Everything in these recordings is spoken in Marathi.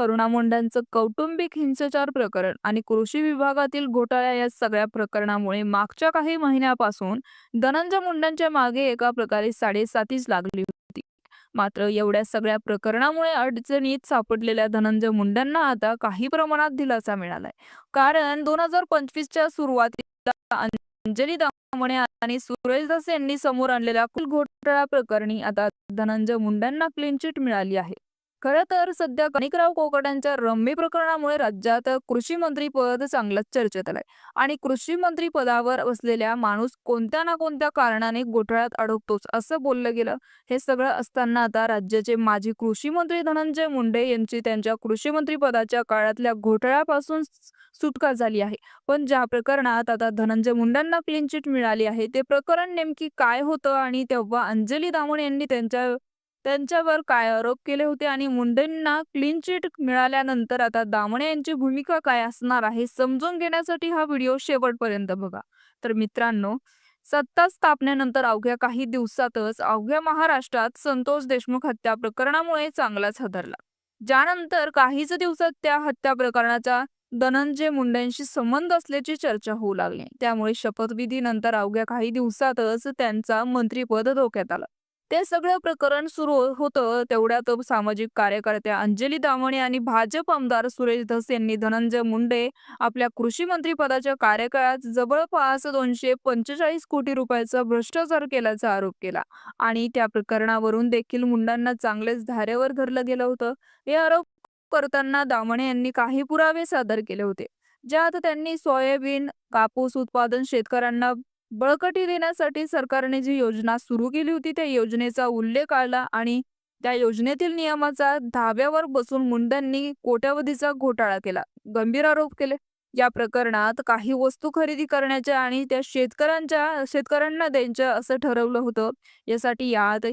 करुणा मुंड्यांचं कौटुंबिक हिंसाचार प्रकरण आणि कृषी विभागातील घोटाळ्या या सगळ्या प्रकरणामुळे मागच्या काही महिन्यापासून धनंजय मुंड्यांच्या मागे एका प्रकारे साडेसातीच लागली होती. मात्र एवढ्या सगळ्या प्रकरणामुळे अडचणीत सापडलेल्या धनंजय मुंड्यांना आता काही प्रमाणात दिलासा मिळालाय. कारण दोन हजार पंचवीसच्या सुरुवातीला अंजली दामणे आणि सुरेश दास यांनी समोर आणलेल्या कुल घोटाळा प्रकरणी आता धनंजय मुंड्यांना क्लीन चिट मिळाली आहे. खरं तर सध्या कणिकराव कोकटांच्या रम्मी प्रकरणामुळे राज्यात कृषी मंत्री पद चांगलंच चर्चेत आलंय. आणि कृषी मंत्री पदावर असलेल्या माणूस कोणत्या ना कोणत्या कारणाने घोटाळ्यात अडकतोच असं बोललं गेलं. हे सगळं असताना आता राज्याचे माजी कृषी मंत्री धनंजय मुंडे यांची त्यांच्या कृषी मंत्री पदाच्या काळातल्या घोटाळ्यापासून सुटका झाली आहे. पण ज्या प्रकरणात आता धनंजय मुंडांना क्लीन चिट मिळाली आहे ते प्रकरण नेमकी काय होतं आणि तेव्हा अंजली दामण यांनी त्यांच्या त्यांच्यावर काय आरोप केले होते आणि मुंडेंना क्लीन चिट मिळाल्यानंतर आता दामणे यांची भूमिका काय असणार आहे समजून घेण्यासाठी हा व्हिडिओ शेवटपर्यंत बघा. तर मित्रांनो सत्ता स्थापनेनंतर अवघ्या काही दिवसातच अवघ्या महाराष्ट्रात संतोष देशमुख हत्या प्रकरणामुळे चांगलाच हादरला. ज्यानंतर काहीच दिवसात त्या हत्या प्रकरणाचा धनंजय मुंडेंशी संबंध असल्याची चर्चा होऊ लागली. त्यामुळे शपथविधीनंतर अवघ्या काही दिवसातच त्यांचा मंत्रीपद धोक्यात आलं. ते सगळं प्रकरण सुरू होतं तेवढ्यात सामाजिक कार्यकर्त्या अंजली दामणे आणि भाजप आमदार सुरेश धस यांनी धनंजय मुंडे आपल्या कृषी मंत्री पदाच्या कार्यकाळात जवळपास दोनशे पंचेचाळीस कोटी रुपयाचा भ्रष्टाचार केल्याचा आरोप केला. आणि त्या प्रकरणावरून देखील मुंडांना चांगलेच धारेवर धरलं गेलं होतं. हे आरोप करताना दामणे यांनी काही पुरावे सादर केले होते. ज्यात त्यांनी सोयाबीन कापूस उत्पादन शेतकऱ्यांना बळकटी देण्यासाठी सरकारने जी योजना सुरू केली होती त्या योजनेचा उल्लेख आला आणि त्या योजनेतील नियमाचा धाब्यावर बसून मुंडांनी कोट्यावधीचा घोटाळा केला. गंभीर आरोप केले. या प्रकरणात काही वस्तू खरेदी करण्याच्या आणि त्या शेतकऱ्यांच्या शेतकऱ्यांना द्यायच्या असं ठरवलं होतं. यासाठी यात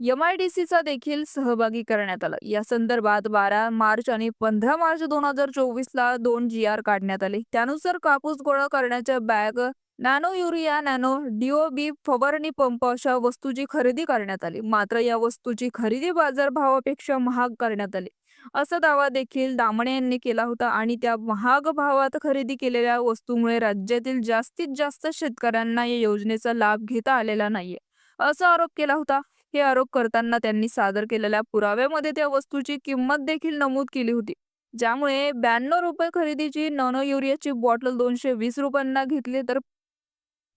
एम आय डी सीचा देखील सहभागी करण्यात आलं. या संदर्भात बारा मार्च आणि पंधरा मार्च दोन हजार चोवीस ला दोन जी आर काढण्यात आले. त्यानुसार कापूस गोळा करण्याच्या bag nano urea nano DOB फवारणी पंप अशा वस्तूची खरेदी करण्यात आली. मात्र या वस्तूची खरेदी बाजारभावापेक्षा महाग करण्यात आली. असा दावा देखील दामणे यांनी केला होता आणि त्या महाग भावात खरेदी केलेल्या वस्तूमुळे राज्यातील जास्तीत जास्त शेतकऱ्यांना या योजनेचा लाभ घेता आलेला नाहीये. असा आरोप केला होता. हे आरोप करताना त्यांनी सादर केलेल्या पुराव्यामध्ये त्या वस्तूची किंमत देखील नमूद केली होती. ज्यामुळे ब्याण्णव रुपये खरेदीची नॉनो युरियाची बॉटल दोनशे वीस रुपयांना घेतली तर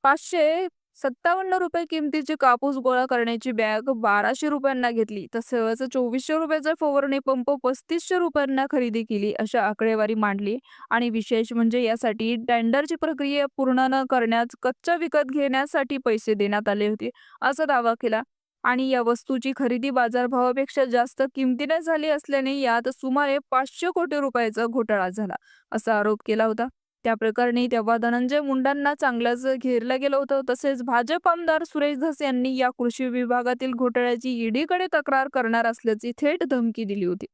पाचशे सत्तावन्न रुपये किमतीची कापूस गोळा करण्याची बॅग बाराशे रुपयांना घेतली. तसंच चोवीसशे रुपयाचा फवारणी पंप पस्तीसशे रुपयांना खरेदी केली अशा आकडेवारी मांडली. आणि विशेष म्हणजे यासाठी टेंडरची प्रक्रिया पूर्ण न करण्यास कच्चा विकत घेण्यासाठी पैसे देण्यात आले होते असा दावा केला. आणि या वस्तूची खरेदी बाजारभावापेक्षा जास्त किमतीने झाली असल्याने यात सुमारे पाचशे कोटी रुपयाचा घोटाळा झाला असा आरोप केला होता. त्या प्रकरणी तेव्हा धनंजय मुंडांना चांगलंच घेरलं गेलं होतं. तसेच भाजप आमदार सुरेश धस यांनी या कृषी विभागातील घोटाळ्याची ईडीकडे तक्रार करणार असल्याची थेट धमकी दिली होती.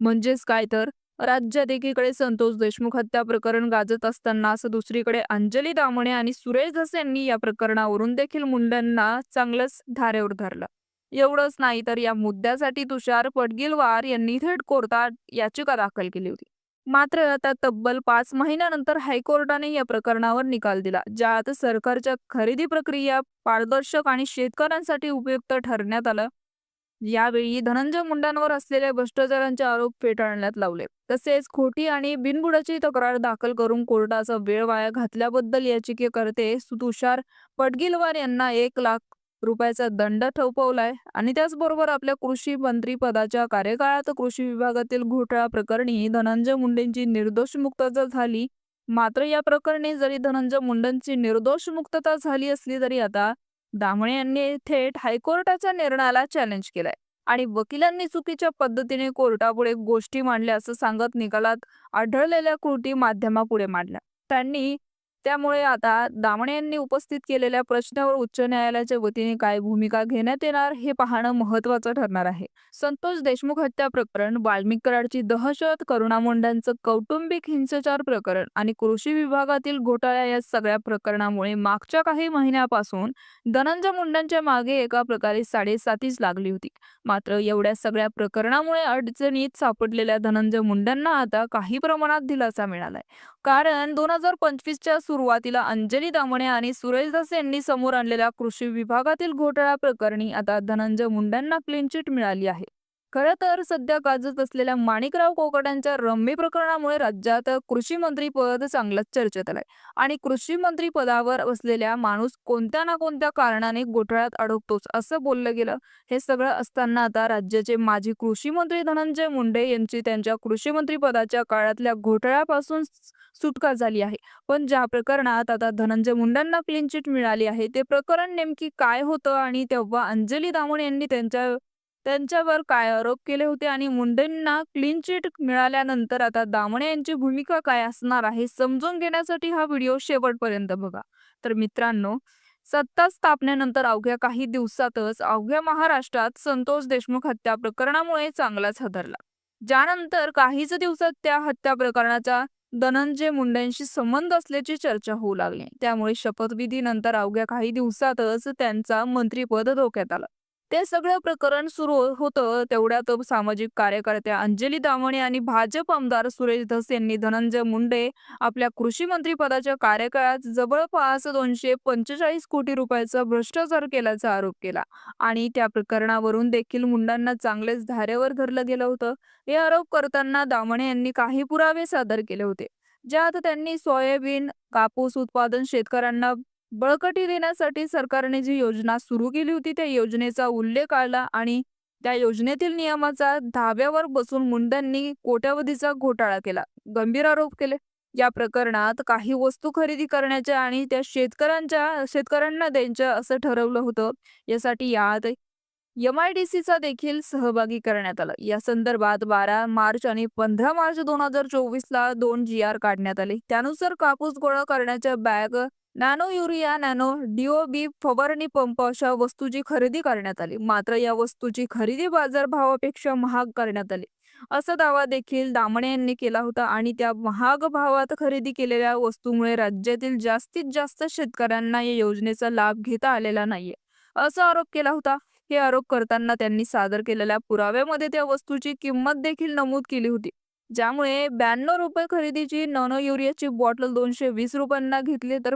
म्हणजेच काय तर? राज्यात एकीकडे संतोष देशमुख हत्या प्रकरण गाजत असताना असं दुसरीकडे अंजली दामणे आणि सुरेश धस यांनी या प्रकरणावरून देखील मुंडांना चांगलंच धारेवर धरलं. एवढंच नाही तर या मुद्द्यासाठी तुषार पडगिलवार यांनी थेट कोर्टात याचिका दाखल केली होती. मात्र आता तब्बल पाच महिन्यानंतर हायकोर्टाने या प्रकरणावर निकाल दिला ज्यात सरकारच्या खरेदी प्रक्रिया पारदर्शक आणि शेतकऱ्यांसाठी उपयुक्त ठरण्यात आलं. यावेळी धनंजय मुंडांवर असलेल्या भ्रष्टाचारांचे आरोप फेटाळण्यात लावले. तसेच खोटी आणि बिनबुडाची तक्रार दाखल करून कोर्टाचा वेळ वाया घातल्याबद्दल याचिकेकर्ते तुषार पडगिलवार यांना एक लाख रुपयाचा दंड ठोपवलाय आणि त्याचबरोबर आपल्या कृषी मंत्री पदाच्या कार्यकाळात कृषी विभागातील घोटाळा प्रकरणी धनंजय मुंडेंची निर्दोष मुक्तता झाली. मात्र या प्रकरणी जरी धनंजय मुंडेंची निर्दोष मुक्तता झाली असली तरी आता दामणे यांनी थेट हायकोर्टाच्या निर्णयाला चॅलेंज केलाय आणि वकिलांनी चुकीच्या पद्धतीने कोर्टापुढे गोष्टी मांडल्या असं सांगत निकालात आढळलेल्या कृती माध्यमापुढे मांडल्या. त्यांनी त्यामुळे आता दामणे यांनी उपस्थित केलेल्या प्रश्नावर उच्च न्यायालयाच्या वतीने काय भूमिका घेण्यात येणार हे पाहणं महत्त्वाचं ठरणार आहे. संतोष देशमुख हत्या प्रकरण, वाल्मिक कराडची दहशत, करुणा मुंडांचं कौटुंबिक हिंसाचार प्रकरण आणि कृषी विभागातील घोटाळ्या या सगळ्या प्रकरणामुळे मागच्या काही महिन्यापासून धनंजय मुंडांच्या मागे एका प्रकारे साडेसातीच लागली होती. मात्र एवढ्या सगळ्या प्रकरणामुळे अडचणीत सापडलेल्या धनंजय मुंडांना आता काही प्रमाणात दिलासा मिळालाय. कारण दोन हजार पंचवीसच्या सुरुवातीला अंजली दामणे आणि सुरेश यांनी समोर आणलेल्या कृषी विभागातील घोटाळा प्रकरणी आता धनंजय मुंड्यांना क्लीन चिट मिळाली आहे. खरं तर सध्या गाजत असलेल्या माणिकराव कोकाटांच्या रम्मी प्रकरणामुळे राज्यात कृषी मंत्री पद चांगलंच चर्चेत आलंय आणि कृषी मंत्री पदावर असलेल्या माणूस कोणत्या ना कोणत्या कारणाने घोटाळ्यात अडकतोच असं बोललं गेलं. हे सगळं असताना आता राज्याचे माजी कृषी मंत्री धनंजय मुंडे यांची त्यांच्या कृषी मंत्री पदाच्या काळातल्या घोटाळ्यापासून सुटका झाली आहे. पण ज्या प्रकरणात आता धनंजय मुंडांना क्लीन चिट मिळाली आहे ते प्रकरण नेमकी काय होतं आणि तेव्हा अंजली दामोण यांनी त्यांच्या त्यांच्यावर काय आरोप केले होते आणि मुंडेंना क्लीन चिट मिळाल्यानंतर आता दामणे यांची भूमिका काय असणार आहे समजून घेण्यासाठी हा व्हिडिओ शेवटपर्यंत बघा. तर मित्रांनो सत्ता स्थापनेनंतर अवघ्या काही दिवसातच अवघ्या महाराष्ट्रात संतोष देशमुख हत्या प्रकरणामुळे चांगलाच हादरला. ज्यानंतर काहीच दिवसात त्या हत्या प्रकरणाचा धनंजय मुंडेंशी संबंध असल्याची चर्चा होऊ लागली. त्यामुळे शपथविधीनंतर अवघ्या काही दिवसातच त्यांचा मंत्रीपद धोक्यात आलं. ते सगळं प्रकरण सुरू होतं तेवढ्यात सामाजिक कार्यकर्त्या अंजली दामणे आणि भाजप आमदार सुरेश धस यांनी धनंजय मुंडे आपल्या कृषी मंत्री पदाच्या कार्यकाळात जवळपास दोनशे पंचेचाळीस कोटी रुपयाचा भ्रष्टाचार केल्याचा आरोप केला आणि त्या प्रकरणावरून देखील मुंडांना चांगलेच धारेवर धरलं गेलं होतं. हे आरोप करताना दामणे यांनी काही पुरावे सादर केले होते. ज्यात त्यांनी सोयाबीन, कापूस उत्पादन शेतकऱ्यांना बळकटी देण्यासाठी सरकारने जी योजना सुरू केली होती त्या योजनेचा उल्लेख आला आणि त्या योजनेतील नियमाचा धाब्यावर बसून मुंडांनी कोट्यावधीचा घोटाळा केला. गंभीर आरोप केले. या प्रकरणात काही वस्तू खरेदी करण्याच्या आणि त्या शेतकऱ्यांच्या शेतकऱ्यांना द्यायच्या असं ठरवलं होतं. यासाठी यात एम आय डी सीचा देखील सहभागी करण्यात आला या संदर्भात बारा मार्च आणि पंधरा मार्च दोन हजार चोवीस ला दोन जी.आर. काढण्यात आले. त्यानुसार कापूस गोळा करण्याच्या bag, nano urea, nano DOB. फवारणी पंप अशा वस्तूची खरेदी करण्यात आली. मात्र या वस्तूची खरेदी बाजारभावापेक्षा महाग करण्यात आली. असा दावा देखील दामणे यांनी केला होता आणि त्या महाग भावात खरेदी केलेल्या वस्तूमुळे राज्यातील जास्तीत जास्त शेतकऱ्यांना या योजनेचा लाभ घेता आलेला नाहीये, असा आरोप केला होता. हे आरोप करताना त्यांनी सादर केलेल्या पुराव्यामध्ये त्या वस्तूची किंमत देखील नमूद केली होती. ज्यामुळे ब्याण्णव रुपये खरेदीची नॉनो युरियाची बॉटल दोनशे वीस रुपयांना घेतली तर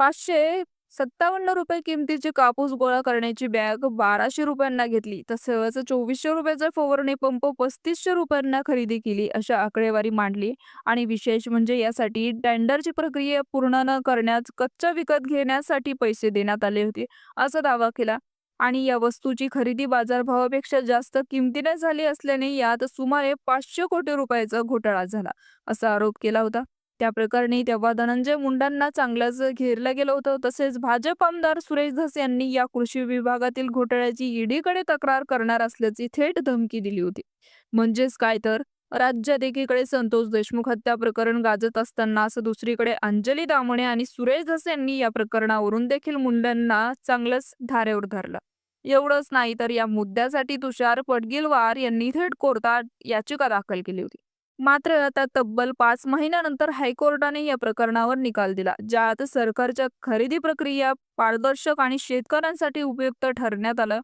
पाचशे सत्तावन्न रुपये किमतीची कापूस गोळा करण्याची बॅग बाराशे रुपयांना घेतली. तसंच चोवीसशे रुपयाचा फवारणी पंप पस्तीसशे रुपयांना खरेदी केली अशा आकडेवारी मांडली आणि विशेष म्हणजे यासाठी टेंडरची प्रक्रिया पूर्ण न करण्यास कच्चा विकत घेण्यासाठी पैसे देण्यात आले होते, असा दावा केला आणि या वस्तूची खरेदी बाजारभावापेक्षा जास्त किमतीने झाली असल्याने यात सुमारे पाचशे कोटी रुपयाचा घोटाळा झाला, असा आरोप केला होता. त्या प्रकरणी तेव्हा धनंजय मुंडांना चांगलंच घेरलं गेलं होतं. तसेच भाजप आमदार सुरेश धस यांनी या कृषी विभागातील घोटाळ्याची ईडीकडे तक्रार करणार असल्याची थेट धमकी दिली होती. म्हणजेच काय तर राज्यात एकीकडे संतोष देशमुख हत्या प्रकरण गाजत असं दुसरीकडे अंजली दामणे आणि सुरेश धस यांनी या प्रकरणावरून देखील मुंडांना चांगलंच धारेवर धरलं. एवढंच नाही तर या मुद्द्यासाठी तुषार पडगिलवार यांनी थेट कोर्टात याचिका दाखल केली होती. मात्र आता तब्बल पाच महिन्यानंतर हायकोर्टाने या प्रकरणावर निकाल दिला. ज्यात सरकारच्या खरेदी प्रक्रिया पारदर्शक आणि शेतकऱ्यांसाठी उपयुक्त ठरण्यात आलं.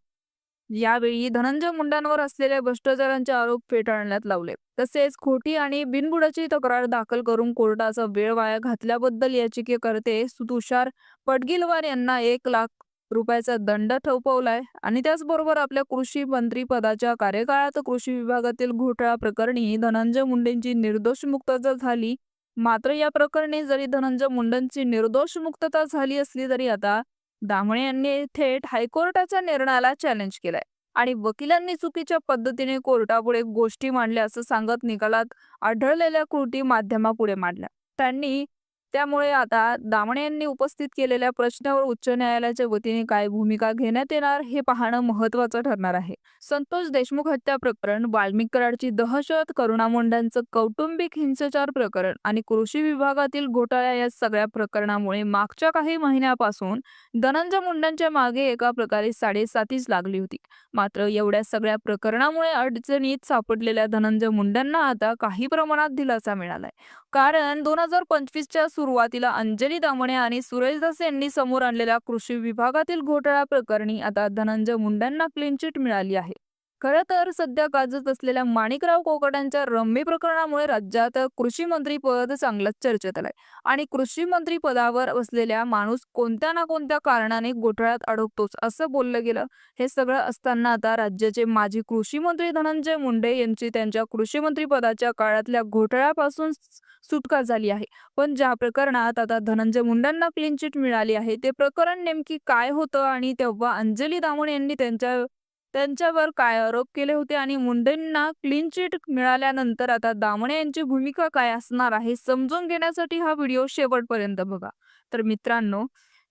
यावेळी धनंजय मुंडांवर असलेल्या भ्रष्टाचारांचे आरोप फेटाळण्यात लावले. तसेच खोटी आणि बिनबुडाची तक्रार दाखल करून कोर्टाचा वेळ वाया घातल्याबद्दल याचिकेकर्ते तुषार पडगिलवार यांना एक लाख रुपयाचा दंड ठोपवलाय आणि त्याचबरोबर आपल्या कृषी मंत्री पदाच्या कार्यकाळात कृषी विभागातील घोटाळा प्रकरणी धनंजय मुंडेंची निर्दोष मुक्तता झाली. मात्र या प्रकरणी जरी धनंजय मुंडेंची निर्दोष मुक्तता झाली असली तरी आता दामणे यांनी थेट हायकोर्टाच्या निर्णयाला चॅलेंज केलाय आणि वकिलांनी चुकीच्या पद्धतीने कोर्टापुढे गोष्टी मांडल्या असं सांगत निकालात आढळलेल्या कृती माध्यमापुढे मांडल्या. त्यांनी त्यामुळे आता दामणे यांनी उपस्थित केलेल्या प्रश्नावर उच्च न्यायालयाच्या वतीने काय भूमिका घेण्यात येणार हे पाहणं महत्वाचं ठरणार आहे. संतोष देशमुख हत्या प्रकरण, वाल्मिक कराडची दहशत, करुणा मुंडांचं कौटुंबिक हिंसाचार प्रकरण आणि कृषी विभागातील घोटाळ्या या सगळ्या प्रकरणामुळे मागच्या काही महिन्यापासून धनंजय मुंडांच्या मागे एका प्रकारे साडेसातीच लागली होती. मात्र एवढ्या सगळ्या प्रकरणामुळे अडचणीत सापडलेल्या धनंजय मुंडांना आता काही प्रमाणात दिलासा मिळालाय. कारण दोन हजार पंचवीसच्या सुरुवातीला अंजली दामणे आणि सुरेश दास यांनी समोर आणलेल्या कृषी विभागातील घोटाळा प्रकरणी आता धनंजय मुंडेंना क्लीन चिट मिळाली आहे. खरं तर सध्या गाजत असलेल्या माणिकराव कोकाटांच्या रम्मी प्रकरणामुळे राज्यात कृषी मंत्री पद चांगलंच चर्चेत आलंय आणि कृषी मंत्री पदावर असलेल्या माणूस कोणत्या ना कोणत्या कारणाने घोटाळ्यात अडकतोच असं बोललं गेलं. हे सगळं असताना आता राज्याचे माजी कृषी मंत्री धनंजय मुंडे यांची त्यांच्या कृषी मंत्री पदाच्या काळातल्या घोटाळ्यापासून सुटका झाली आहे. पण ज्या प्रकरणात आता धनंजय मुंडेंना क्लीन चिट मिळाली आहे ते प्रकरण नेमकी काय होतं आणि तेव्हा अंजली दामोण यांनी त्यांच्या त्यांच्यावर काय आरोप केले होते आणि मुंडेंना क्लीन चिट मिळाल्यानंतर आता दामणे यांची भूमिका काय असणार आहे समजून घेण्यासाठी हा व्हिडिओ शेवटपर्यंत बघा. तर मित्रांनो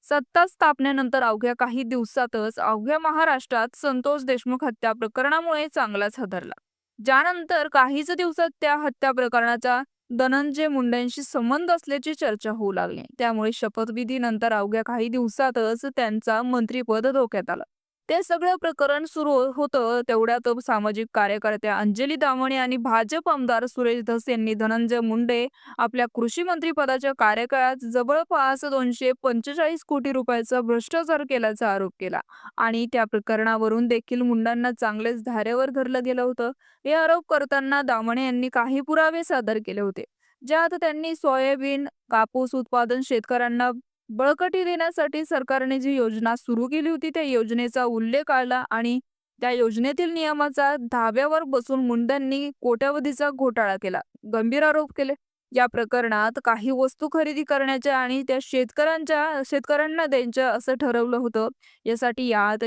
सत्ता स्थापनेनंतर अवघ्या काही दिवसातच अवघ्या महाराष्ट्रात संतोष देशमुख हत्या प्रकरणामुळे चांगलाच हादरला. ज्यानंतर काहीच दिवसात त्या हत्या प्रकरणाचा धनंजय मुंडेंशी संबंध असल्याची चर्चा होऊ लागली. त्यामुळे शपथविधीनंतर अवघ्या काही दिवसातच त्यांचा मंत्रीपद धोक्यात आलं. ते सगळं प्रकरण सुरू होतं तेवढ्यात सामाजिक कार्यकर्त्या अंजली दामणे आणि भाजप आमदार सुरेश धस यांनी धनंजय मुंडे आपल्या कृषी मंत्री पदाच्या कार्यकाळात जवळपास दोनशे पंचेचाळीस कोटी रुपयाचा भ्रष्टाचार केल्याचा आरोप केला आणि त्या प्रकरणावरून देखील मुंडांना चांगलेच धारेवर धरलं गेलं होतं. हे आरोप करताना दामणे यांनी काही पुरावे सादर केले होते. ज्यात त्यांनी सोयाबीन, कापूस उत्पादन शेतकऱ्यांना बळकटी देण्यासाठी सरकारने जी योजना सुरू केली होती त्या योजनेचा उल्लेख आला आणि त्या योजनेतील नियमाचा धाब्यावर बसून मुंडांनी कोट्यावधीचा घोटाळा केला. गंभीर आरोप केले. या प्रकरणात काही वस्तू खरेदी करण्याच्या आणि त्या शेतकऱ्यांच्या शेतकऱ्यांना द्यायच्या असं ठरवलं होतं. यासाठी यात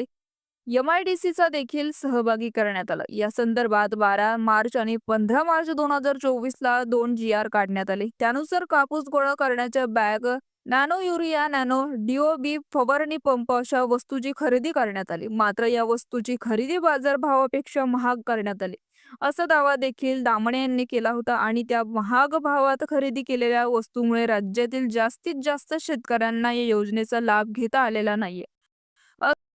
एमआयडीसीचा देखील सहभागी करण्यात आलं. या संदर्भात बारा मार्च आणि पंधरा मार्च दोन हजार चोवीस ला दोन जी आर काढण्यात आले. त्यानुसार कापूस गोळा करण्याच्या bag, nano urea, nano DOB, फवारणी पंप अशा वस्तूची खरेदी करण्यात आली. मात्र या वस्तूची खरेदी बाजारभावापेक्षा महाग करण्यात आली. असा दावा देखील दामणे यांनी केला होता आणि त्या महाग भावात खरेदी केलेल्या वस्तूमुळे राज्यातील जास्तीत जास्त शेतकऱ्यांना या योजनेचा लाभ घेता आलेला नाहीये.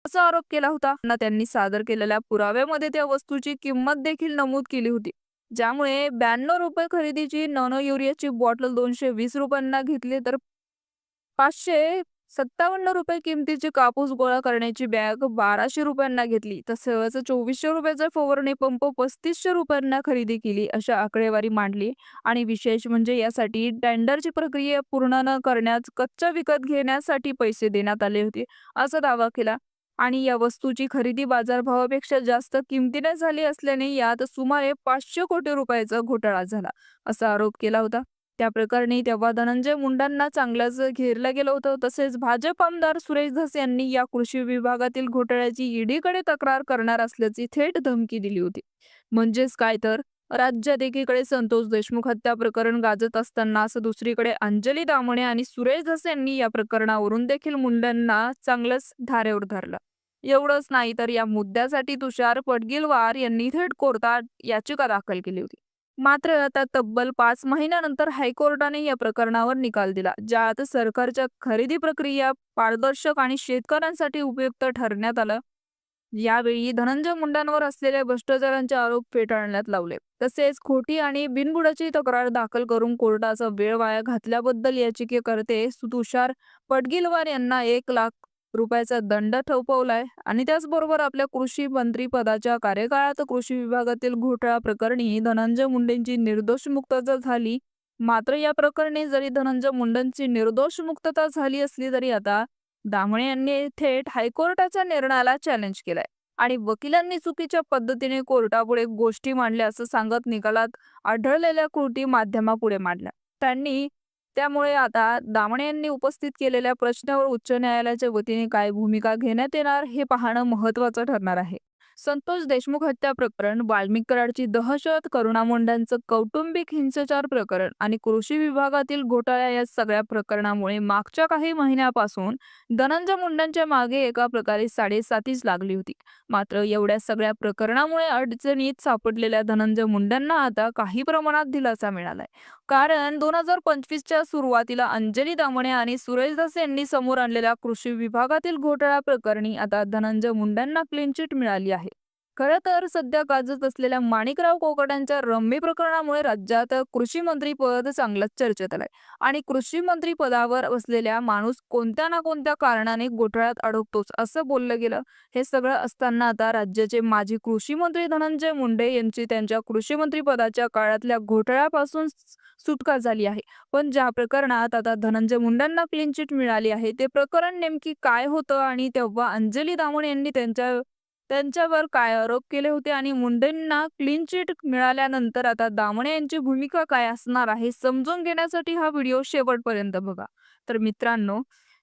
असा आरोप केला होता. ना त्यांनी सादर केलेल्या पुराव्यामध्ये त्या वस्तूची किंमत देखील नमूद केली होती. ज्यामुळे ब्याण्णव रुपये खरेदीची नॉनो युरियाची बॉटल दोनशे वीस रुपयांना घेतली तर पाचशे सत्तावन्न रुपये किमतीची कापूस गोळा करण्याची बॅग बाराशे रुपयांना घेतली. तसंच चोवीसशे रुपयाचा फवारणी पंप पस्तीसशे रुपयांना खरेदी केली अशा आकडेवारी मांडली आणि विशेष म्हणजे यासाठी टेंडरची प्रक्रिया पूर्ण न करण्यास कच्चा विकत घेण्यासाठी पैसे देण्यात आले होते असा दावा केला आणि या वस्तूची खरेदी बाजारभावापेक्षा जास्त किमतीने झाली असल्याने यात सुमारे पाचशे कोटी रुपयाचा घोटाळा झाला असा आरोप केला होता. त्या प्रकरणी तेव्हा धनंजय मुंडांना चांगलंच घेरलं गेलं होतं. तसेच भाजप आमदार सुरेश धस यांनी या कृषी विभागातील घोटाळ्याची ईडीकडे तक्रार करणार असल्याची थेट धमकी दिली होती. म्हणजेच काय तर राज्यात एकीकडे संतोष देशमुख हत्या प्रकरण गाजत असं दुसरीकडे अंजली दामणे आणि सुरेश धस यांनी या प्रकरणावरून देखील मुंडांना चांगलंच धारेवर धरलं. एवढंच नाही तर या मुद्द्यासाठी तुषार पडगिलवार यांनी थेट कोर्टात याचिका दाखल केली होती. मात्र आता तब्बल पाच महिन्यानंतर हायकोर्टाने या प्रकरणावर निकाल दिला. ज्यात सरकारच्या खरेदी प्रक्रिया पारदर्शक आणि शेतकऱ्यांसाठी उपयुक्त ठरण्यात आलं. यावेळी धनंजय मुंडांवर असलेल्या भ्रष्टाचारांचे आरोप फेटाळण्यात लावले. तसेच खोटी आणि बिनबुडाची तक्रार दाखल करून कोर्टाचा वेळ वाया घातल्याबद्दल याचिकेकर्ते तुषार पडगिलवार यांना एक लाख रुपयाचा दंड ठोपवलाय आणि त्याचबरोबर आपल्या कृषी मंत्री पदाच्या कार्यकाळात कृषी विभागातील घोटाळा प्रकरणी धनंजय मुंडेंची निर्दोष मुक्तता झाली. मात्र या प्रकरणी जरी धनंजय मुंडेंची निर्दोष मुक्तता झाली असली तरी आता दामणे यांनी थेट हायकोर्टाच्या निर्णयाला चॅलेंज केलाय आणि वकिलांनी चुकीच्या पद्धतीने कोर्टापुढे गोष्टी मांडल्या असं सांगत निकालात आढळलेल्या कृती माध्यमापुढे मांडल्या. त्यांनी त्यामुळे आता दामणे यांनी उपस्थित केलेल्या प्रश्नावर उच्च न्यायालयाच्या वतीने काय भूमिका घेण्यात येणार हे पाहणं महत्वाचं ठरणार आहे. संतोष देशमुख हत्या प्रकरण, वाल्मिक कराडची दहशत, करुणा मुंडांचं कौटुंबिक हिंसाचार प्रकरण आणि कृषी विभागातील घोटाळ्या या सगळ्या प्रकरणामुळे मागच्या काही महिन्यापासून धनंजय मुंडांच्या मागे एका प्रकारे साडेसातीच लागली होती. मात्र एवढ्या सगळ्या प्रकरणामुळे अडचणीत सापडलेल्या धनंजय मुंडेंना आता काही प्रमाणात दिलासा मिळालाय. कारण दोन हजार पंचवीसच्या सुरुवातीला अंजली दामणे आणि सुरेश दास यांनी समोर आणलेल्या कृषी विभागातील घोटाळा प्रकरणी आता धनंजय मुंडेंना क्लीन चिट मिळाली आहे. खरं तर सध्या गाजत असलेल्या माणिकराव कोकाटांच्या रम्मी प्रकरणामुळे राज्यात कृषी मंत्री पद चांगलंच चर्चेत आलंय आणि कृषी मंत्री पदावर असलेल्या माणूस कोणत्या ना कोणत्या कारणाने घोटाळ्यात अडकतोच असं बोललं गेलं. हे सगळं असताना आता राज्याचे माजी कृषी मंत्री धनंजय मुंडे यांची त्यांच्या कृषी मंत्री पदाच्या काळातल्या घोटाळ्यापासून सुटका झाली आहे. पण ज्या प्रकरणात आता धनंजय मुंडेंना क्लीन चिट मिळाली आहे ते प्रकरण नेमकी काय होतं आणि तेव्हा अंजली दामोण यांनी त्यांच्या त्यांच्यावर काय आरोप केले होते आणि मुंडेंना क्लीन चिट मिळाल्यानंतर आता दामणे यांची भूमिका काय असणार आहे समजून घेण्यासाठी हा व्हिडिओ शेवटपर्यंत बघा. तर मित्रांनो,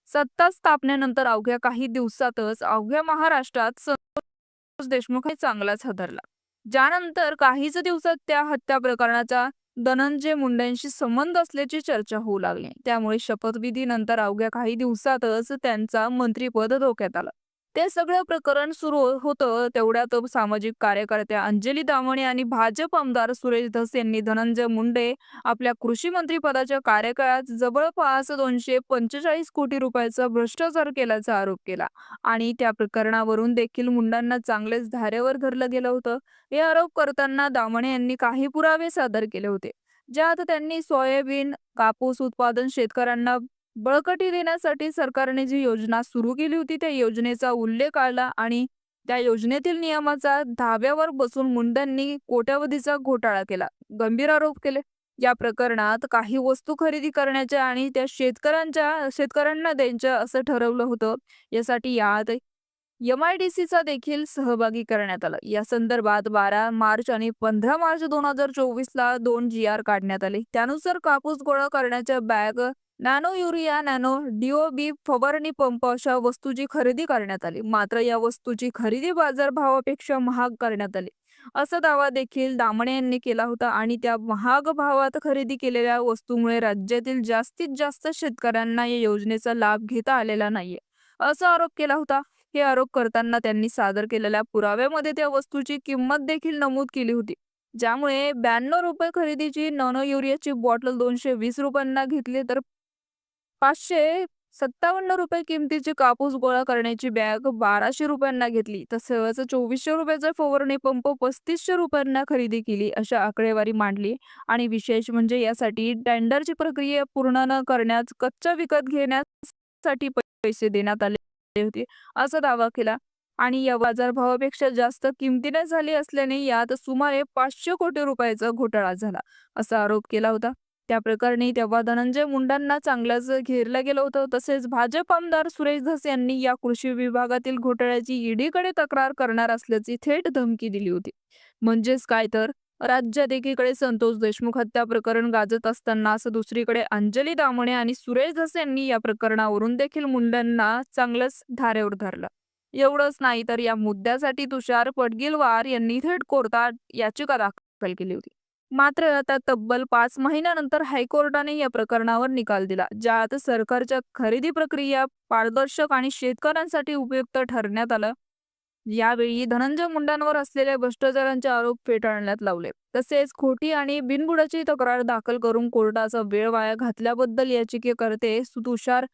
सत्ता स्थापनेनंतर अवघ्या काही दिवसातच अवघ्या महाराष्ट्रात संतोष देशमुख हे चांगलाच हादरला. ज्यानंतर काहीच दिवसात त्या हत्या प्रकरणाचा धनंजय मुंडेंशी संबंध असल्याची चर्चा होऊ लागली. त्यामुळे शपथविधीनंतर अवघ्या काही दिवसातच त्यांचा मंत्रिपद धोक्यात आलं. ते सगळं प्रकरण सुरू होतं तेवढ्यात सामाजिक कार्यकर्त्या अंजली दामणे आणि भाजप आमदार सुरेश धस यांनी धनंजय मुंडे आपल्या कृषी मंत्री पदाच्या कार्यकाळात जवळपास दोनशे पंचेचाळीस कोटी रुपयाचा भ्रष्टाचार केल्याचा आरोप केला आणि त्या प्रकरणावरून देखील मुंडांना चांगलेच धारेवर धरलं गेलं होतं. हे आरोप करताना दामणे यांनी काही पुरावे सादर केले होते. ज्यात त्यांनी सोयाबीन, कापूस उत्पादन शेतकऱ्यांना बळकटी देण्यासाठी सरकारने जी योजना सुरू केली होती त्या योजनेचा उल्लेख आला आणि त्या योजनेतील नियमाचा धाब्यावर बसून मुंडांनी कोट्यावधीचा घोटाळा केला. गंभीर आरोप केले. या प्रकरणात काही वस्तू खरेदी करण्याच्या आणि त्या शेतकऱ्यांच्या शेतकऱ्यांना द्यायच्या असं ठरवलं होतं. यासाठी यात एमआयडीसीचा देखील सहभागी करण्यात आला या संदर्भात बारा मार्च आणि पंधरा मार्च दोन हजार चोवीस ला दोन जी.आर. काढण्यात आले. त्यानुसार कापूस गोळा करण्याच्या bag, nano urea, nano DOB. फवारणी पंप अशा वस्तूची खरेदी करण्यात आली. मात्र या वस्तूची खरेदी बाजारभावापेक्षा महाग करण्यात आली. असा दावा देखील दामणे यांनी केला होता आणि त्या महाग भावात खरेदी केलेल्या वस्तूमुळे राज्यातील जास्तीत जास्त शेतकऱ्यांना या योजनेचा लाभ घेता आलेला नाहीये, असा आरोप केला होता. हे आरोप करताना त्यांनी सादर केलेल्या पुराव्यामध्ये त्या वस्तूची किंमत देखील नमूद केली होती. ज्यामुळे ब्याण्णव रुपये खरेदीची नॉनो युरियाची बॉटल दोनशे वीस रुपयांना घेतली तर पाचशे सत्तावन्न रुपये किमतीची कापूस गोळा करण्याची बॅग बाराशे रुपयांना घेतली. तसंच चोवीसशे रुपयाचा फवारणी पंप पस्तीसशे रुपयांना खरेदी केली. अशा आकडेवारी मांडली आणि विशेष म्हणजे यासाठी टेंडरची प्रक्रिया पूर्ण न करण्यास कच्चा विकत घेण्यासाठी पैसे देण्यात आले होते, असा दावा केला आणि या बाजारभावापेक्षा जास्त किमतीने झाली असल्याने यात सुमारे पाचशे कोटी रुपयाचा घोटाळा झाला, असा आरोप केला होता. त्या प्रकरणी तेव्हा धनंजय मुंडांना चांगलंच घेरलं गेलं होतं. तसेच भाजप आमदार सुरेश धस यांनी या कृषी विभागातील घोटाळ्याची ईडीकडे तक्रार करणार असल्याची थेट धमकी दिली होती. म्हणजेच काय तर राज्यात एकीकडे संतोष देशमुख हत्या प्रकरण गाजत असताना असं दुसरीकडे अंजली दामणे आणि सुरेश धस यांनी या प्रकरणावरून देखील मुंडांना चांगलंच धारेवर धरलं. एवढंच नाही तर या मुद्द्यासाठी तुषार पडगिलवार यांनी थेट कोर्टात याचिका दाखल केली होती. मात्र आता तब्बल पाच महिन्यानंतर हायकोर्टाने या प्रकरणावर निकाल दिला. ज्यात सरकारच्या खरेदी प्रक्रिया पारदर्शक आणि शेतकऱ्यांसाठी उपयुक्त ठरण्यात आलं. यावेळी धनंजय मुंडांवर असलेल्या भ्रष्टाचारांचे आरोप फेटाळण्यात लावले. तसेच खोटी आणि बिनबुडाची तक्रार दाखल करून कोर्टाचा वेळ वाया घातल्याबद्दल याचिकेकर्ते तुषार